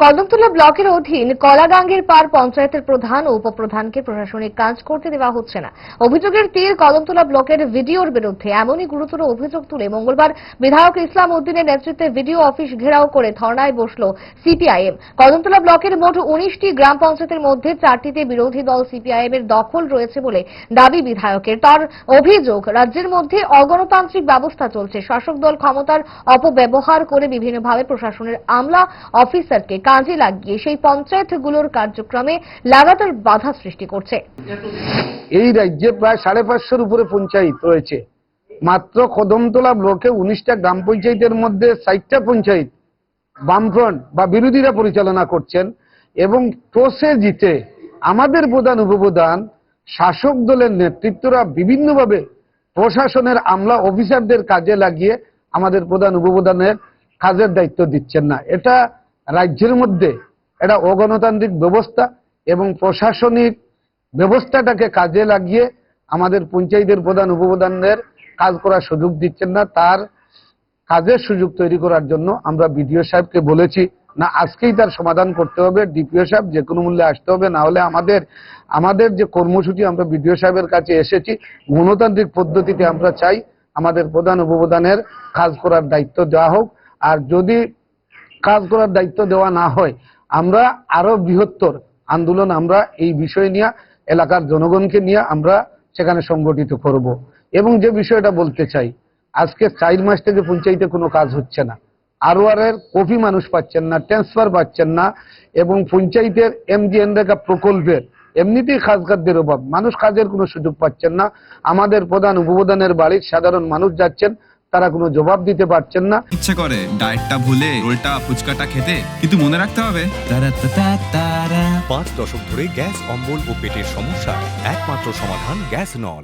কদমতলা ব্লকের অধীন কলাগাঙ্গের পার পঞ্চায়েতের প্রধান ও উপপ্রধানকে প্রশাসনিক কাজ করতে দেওয়া হচ্ছে না। অভিযোগের তীর কদমতলা ব্লকের ভিডিওর বিরুদ্ধে এমনই গুরুতর অভিযোগ তুলে মঙ্গলবার বিধায়ক ইসলাম উদ্দিনের নেতৃত্বে ভিডিও অফিস ঘেরাও করে ধর্নায় বসল সিপিআইএম। কদমতলা ব্লকের মোট উনিশটি গ্রাম পঞ্চায়েতের মধ্যে চারটিতে বিরোধী দল সিপিআইএম এর দখল রয়েছে বলে দাবি বিধায়কের। তার অভিযোগ, রাজ্যের মধ্যে অগণতান্ত্রিক ব্যবস্থা চলছে। শাসক দল ক্ষমতার অপব্যবহার করে বিভিন্নভাবে প্রশাসনের আমলা অফিসারকে কাজে লাগিয়ে সেই পঞ্চায়েতগুলোর কার্যক্রমে লাগাতার বাধা সৃষ্টি করছে। এই রাজ্যে প্রায় সাড়ে পাঁচশোর উপরে পঞ্চায়েত রয়েছে। মাত্র কদমতলা ব্লকে উনিশটা গ্রাম পঞ্চায়েতের মধ্যে ষাটটা পঞ্চায়েত বামফ্রন্ট বা বিরোধীরা পরিচালনা করছেন এবং টসে জিতে আমাদের প্রধান উপপ্রধান, শাসক দলের নেতৃত্বরা বিভিন্নভাবে প্রশাসনের আমলা অফিসারদের কাজে লাগিয়ে আমাদের প্রধান উপপ্রধানের কাজের দায়িত্ব দিচ্ছেন না। এটা রাজ্যের মধ্যে এটা অগণতান্ত্রিক ব্যবস্থা এবং প্রশাসনিক ব্যবস্থাটাকে কাজে লাগিয়ে আমাদের পঞ্চায়েতের প্রধান উপপ্রধানদের কাজ করার সুযোগ দিচ্ছেন না। তার কাজের সুযোগ তৈরি করার জন্য আমরা বিডিও সাহেবকে বলেছি, না, আজকেই তার সমাধান করতে হবে। ডিপিও সাহেব যে কোনো মূল্যে আসতে হবে। না হলে আমাদের আমাদের যে কর্মসূচি, আমরা বিডিও সাহেবের কাছে এসেছি। গণতান্ত্রিক পদ্ধতিতে আমরা চাই আমাদের প্রধান উপপ্রধানের কাজ করার দায়িত্ব দেওয়া হোক। আর যদি কাজ করার দায়িত্ব দেওয়া না হয়। আমরা আরও বৃহত্তর আন্দোলন আমরা এই বিষয় নিয়ে, এলাকার জনগণকে নিয়ে আমরা সেখানে সংগঠিত করব। এবং যে বিষয়টা বলতে চাই, আজকে চার মাস থেকে পঞ্চায়েতে কোনো কাজ হচ্ছে না। আরওয়ার এর কপি মানুষ পাচ্ছেন না ট্রান্সফার পাচ্ছেন না, এবং পঞ্চায়েতের এমজিএন রেখা প্রকল্পের এমনিতেই কাজ কাজদের অভাব। মানুষ কাজের কোনো সুযোগ পাচ্ছেন না। আমাদের প্রধান উপপ্রধানের বাড়ির সাধারণ মানুষ যাচ্ছেন তারা কোনো জবাব দিতে পারছেন না। ইচ্ছে করে ডায়েটটা ভুলে রোলটা ফুচকাটা খেতে কিন্তু মনে রাখতে হবে। পাঁচ দশক ধরে গ্যাস অম্বল ও পেটের সমস্যা একমাত্র সমাধান গ্যাস নল।